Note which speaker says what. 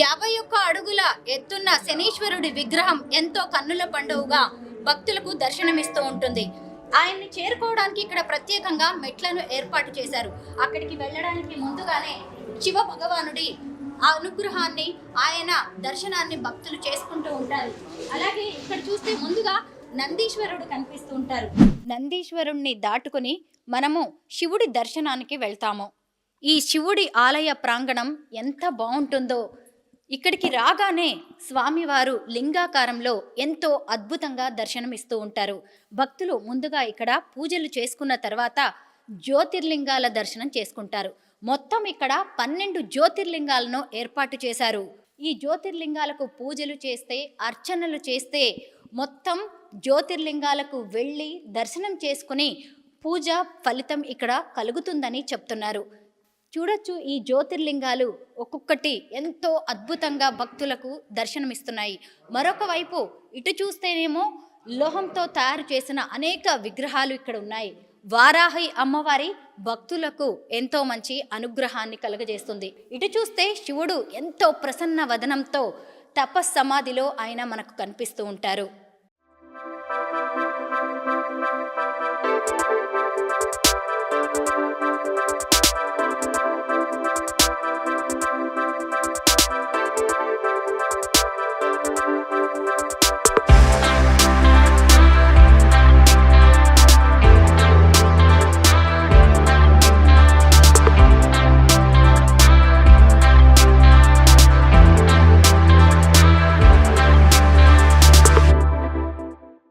Speaker 1: యాభై ఒక్క అడుగుల ఎత్తున్న శనీశ్వరుడి విగ్రహం ఎంతో కన్నుల పండుగగా భక్తులకు దర్శనమిస్తూ ఉంటుంది. ఆయన్ని చేరుకోవడానికి ఇక్కడ ప్రత్యేకంగా మెట్లను ఏర్పాటు చేశారు. అక్కడికి వెళ్ళడానికి ముందుగానే శివ భగవానుడి ఆ అనుగ్రహాన్ని ఆయన దర్శనాన్ని భక్తులు చేసుకుంటూ ఉంటారు. అలాగే ఇక్కడ చూస్తే ముందుగా నందీశ్వరుడు కనిపిస్తూ ఉంటారు. నందీశ్వరుణ్ణి దాటుకుని మనము శివుడి దర్శనానికి వెళ్తాము. ఈ శివుడి ఆలయ ప్రాంగణం ఎంత బాగుంటుందో ఇక్కడికి రాగానే స్వామివారు లింగాకారంలో ఎంతో అద్భుతంగా దర్శనమిస్తూ ఉంటారు. భక్తులు ముందుగా ఇక్కడ పూజలు చేసుకున్న తర్వాత జ్యోతిర్లింగాల దర్శనం చేసుకుంటారు. మొత్తం ఇక్కడ పన్నెండు జ్యోతిర్లింగాలను ఏర్పాటు చేశారు. ఈ జ్యోతిర్లింగాలకు పూజలు చేస్తే అర్చనలు చేస్తే మొత్తం జ్యోతిర్లింగాలకు వెళ్ళి దర్శనం చేసుకుని పూజ ఫలితం ఇక్కడ కలుగుతుందని చెప్తున్నారు. చూడొచ్చు ఈ జ్యోతిర్లింగాలు ఒక్కొక్కటి ఎంతో అద్భుతంగా భక్తులకు దర్శనమిస్తున్నాయి. మరొక వైపు ఇటు చూస్తేనేమో లోహంతో తయారు చేసిన అనేక విగ్రహాలు ఇక్కడ ఉన్నాయి. వారాహి అమ్మవారి భక్తులకు ఎంతో మంచి అనుగ్రహాన్ని కలుగజేస్తుంది. ఇటు చూస్తే శివుడు ఎంతో ప్రసన్న వదనంతో తపస్సమాధిలో ఆయన మనకు కనిపిస్తూ ఉంటారు.